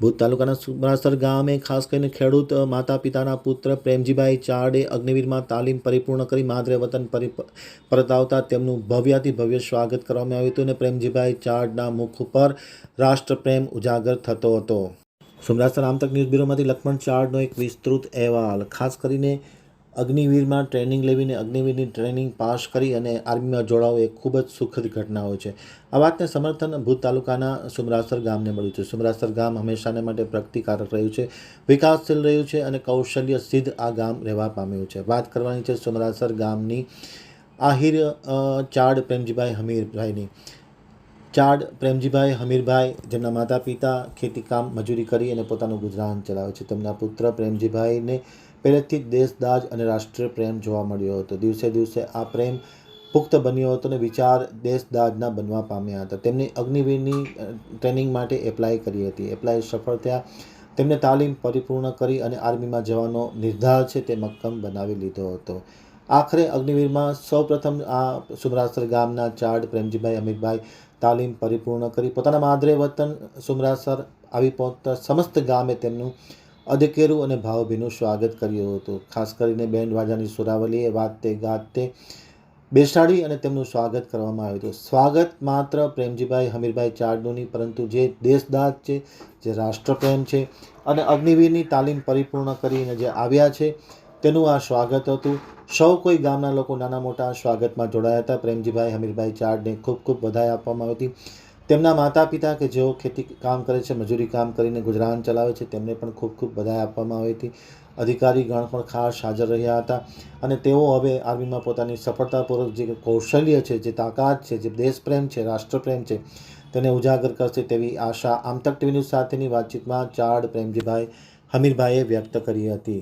ભૂત તાલુકાના સુમરાસર ગામે ખાસ કરીને ખેડૂત માતા પિતાના પુત્ર પ્રેમજીભાઈ ચારડે અગ્નિવીરમાં તાલીમ પરિપૂર્ણ કરી માદરે વતન પરી પરત આવતા તેમનું ભવ્યાથી ભવ્ય સ્વાગત કરવામાં આવ્યું હતું અને પ્રેમજીભાઈ ચારડના મુખ ઉપર રાષ્ટ્રપ્રેમ ઉજાગર થતો હતો. સુમરાસર આમતક ન્યૂઝ બ્યુરોમાંથી લક્ષ્મણ ચારડનો એક વિસ્તૃત અહેવાલ, ખાસ કરીને અગ્નિવીરમાં ટ્રેનિંગ લેવીને અગ્નિવીરની ટ્રેનિંગ પાસ કરી અને આર્મીમાં જોડાવું એ ખૂબ જ સુખદ ઘટના હોય છે. આ વાતને સમર્થન ભૂત તાલુકાના સુમરાસર ગામને મળ્યું છે. સુમરાસર ગામ હંમેશાને માટે પ્રગતિકારક રહ્યું છે, વિકાસશીલ રહ્યું છે અને કૌશલ્ય સિદ્ધ આ ગામ રહેવા પામ્યું છે. વાત કરવાની છે સુમરાસર ગામની આહિર ચાડ પ્રેમજીભાઈ હમીરભાઈની. ચાડ, પ્રેમજીભાઈ, હમીરભાઈ, જેમના માતા પિતા ખેતીકામ મજૂરી કરી અને પોતાનું ગુજરાન ચલાવે છે. તેમના પુત્ર પ્રેમજીભાઈને પહેલેથી જ દેશદાજ અને રાષ્ટ્રીય પ્રેમ જોવા મળ્યો હતો. દિવસે દિવસે આ પ્રેમ પુખ્ત બન્યો હતો અને વિચાર દેશદાજના બનવા પામ્યા હતા. તેમની અગ્નિવીરની ટ્રેનિંગ માટે એપ્લાય કરી હતી. એપ્લાય સફળ થયા. તેમને તાલીમ પરિપૂર્ણ કરી અને આર્મીમાં જવાનો નિર્ધાર છે તે મક્કમ બનાવી લીધો હતો. આખરે અગ્નિવીરમાં સૌપ્રથમ આ સુમરાસર ગામના ચાડ પ્રેમજીભાઈ અમિતભાઈ તાલીમ પરિપૂર્ણ કરી. પોતાના માદરે વતન સુમરાસર આવી પહોંચતા સમસ્ત ગામે તેમનું અધકેરું અને ભાવભીનું સ્વાગત કર્યું હતું. ખાસ કરીને બેન્ડ વાજાની સુરાવલીએ વાતે ગાતે બેસાડી અને તેમનું સ્વાગત કરવામાં આવ્યું હતું. સ્વાગત માત્ર પ્રેમજીભાઈ હમીરભાઈ ચારનું નહીં પરંતુ જે દેશદાજ છે, જે રાષ્ટ્રપ્રેમ છે અને અગ્નિવીરની તાલીમ પરિપૂર્ણ કરીને જે આવ્યા છે તેનું આ સ્વાગત હતું. સૌ કોઈ ગામના લોકો નાના મોટા સ્વાગતમાં જોડાયા હતા. પ્રેમજીભાઈ, હમીરભાઈ ચારને ખૂબ ખૂબ વધાઈ આપવામાં આવી હતી તેમના માતા પિતા કે જેઓ ખેતી કામ કરે છે, મજૂરી કામ કરીને ગુજરાન ચલાવે છે, તેમને પણ ખૂબ ખૂબ વધાઈ આપવામાં આવી હતી. અધિકારી ગણ પણ ખાસ હાજર રહ્યા હતા અને તેઓ હવે આર્મીમાં પોતાની સફળતાપૂર્વક જે કૌશલ્ય છે, જે તાકાત છે, જે દેશપ્રેમ છે, રાષ્ટ્રપ્રેમ છે, તેને ઉજાગર કરશે તેવી આશા આમતક ટીવી ન્યૂઝ સાથેની વાતચીતમાં ચાડ પ્રેમજીભાઈ, હમીરભાઈએ વ્યક્ત કરી હતી.